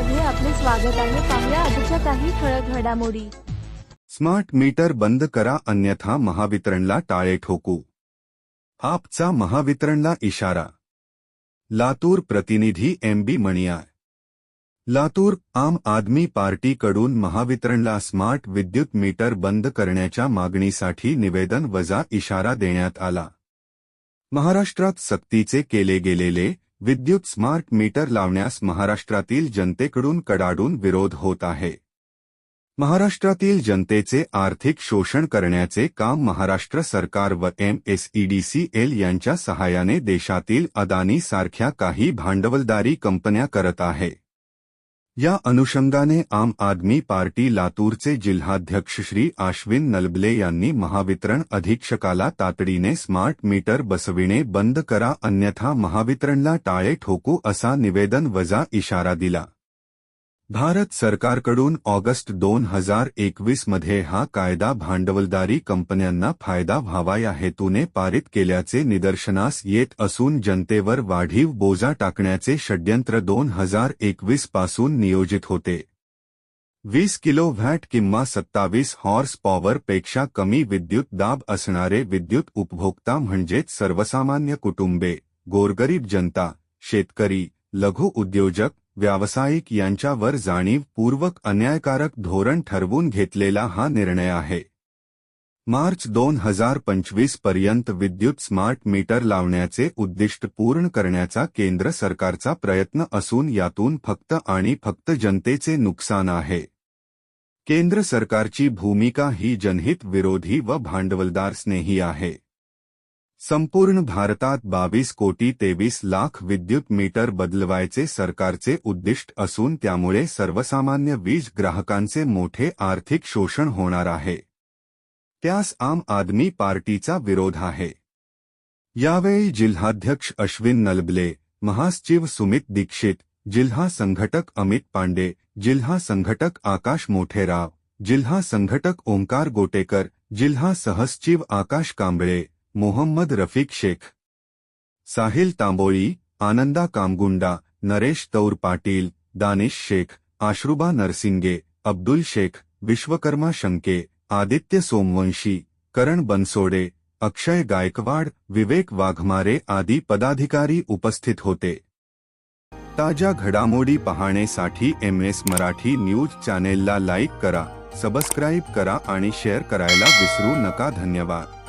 मध्ये आपले स्वागत आहे. पाहुया आजच्या काही ठळक घडामोडी. स्मार्ट मीटर बंद करा अन्यथा महावितरणला टाळे ठोकू. आपचा महावितरणला इशारा. लातूर प्रतिनिधी एम बी मणियार. लातूर आम आदमी पार्टीकडून महावितरणला स्मार्ट विद्युत मीटर बंद करण्याच्या मागणीसाठी निवेदन वजा इशारा देण्यात आला. महाराष्ट्रात सक्तीचे केले गेलेले विद्युत स्मार्ट मीटर लावण्यास महाराष्ट्रातील जनतेकडून कडाडून विरोध होता है महाराष्ट्रातील जनते आर्थिक शोषण करण्याचे काम महाराष्ट्र सरकार व एम एस एल यांच्या सहाय्याने देशातील अदानी सारख्या काही भांडवलदारी कंपनिया करत आहे. या अनुषंगाने आम आदमी पार्टी लातूरचे जिल्हाध्यक्ष श्री आश्विन नलबले यांनी महावितरण अधीक्षकाला तातडीने स्मार्ट मीटर बसविणे बंद करा अन्यथा महावितरणला टाळे ठोकू असा निवेदन वजा इशारा दिला. भारत सरकारकडून ऑगस्ट दोन हज़ार एकवीस मध्ये हा कायदा भांडवलदारी कंपन्यांना फ़ायदा व्हावा या हेतूने पारित केल्याचे निदर्शनास येत असून जनतेवर वाढीव बोजा टाकण्याचे षड्यंत्र दोन हज़ार एकवीस पासून नियोजित होते. वीस किलो व्हॅट किंवा सत्तावीस हॉर्स पॉवर पेक्षा कमी विद्युत दाब असणारे विद्युत उपभोक्ता म्हणजेच सर्वसामान्य कुटुंबे, गोरगरीब जनता, शेतकरी, लघु उद्योजक व्यावसायिक यांच्यावर जाणीवपूर्वक अन्यायकारक धोरण ठरवून घेतलेला हा निर्णय आहे. मार्च दोन हजार पंचवीसपर्यंत विद्युत स्मार्ट मीटर लावण्याचे उद्दिष्ट पूर्ण करण्याचा केंद्र सरकारचा प्रयत्न असून यातून फक्त आणि फक्त जनतेचे नुकसान आहे. केंद्र सरकारची भूमिका ही जनहित विरोधी व भांडवलदार स्नेही आहे. संपूर्ण भारतात बावीस कोटी तेवीस लाख विद्युत मीटर बदलवायचे सरकारचे उद्दिष्ट असून त्यामुळे सर्वसामान्य वीज ग्राहकांचे मोठे आर्थिक शोषण होणार आहे. त्यास आम आदमी पार्टीचा विरोध आहे. यावेळी जिल्हाध्यक्ष अश्विन नलबले, महासचिव सुमित दीक्षित, जिल्हा संघटक अमित पांडे, जिल्हा संघटक आकाश मोठेराव, जिल्हा संघटक ओंकार गोटेकर, जिल्हा सहसचिव आकाश कांबळे मोहम्मद रफिक शेख साहिल तांबोळी आनंदा कामगुंडा नरेश तौर पाटील दानिश शेख आश्रुबा नरसिंगे अब्दुल शेख विश्वकर्मा शंके आदित्य सोमवंशी करण बनसोडे अक्षय गायकवाड विवेक वाघमारे आदी पदाधिकारी उपस्थित होते ताज्या घडामोडी पाहण्यासाठी एम एस मराठी न्यूज़ चॅनेलला लाईक करा सबस्क्राईब करा आणि शेअर करायला विसरू नका धन्यवाद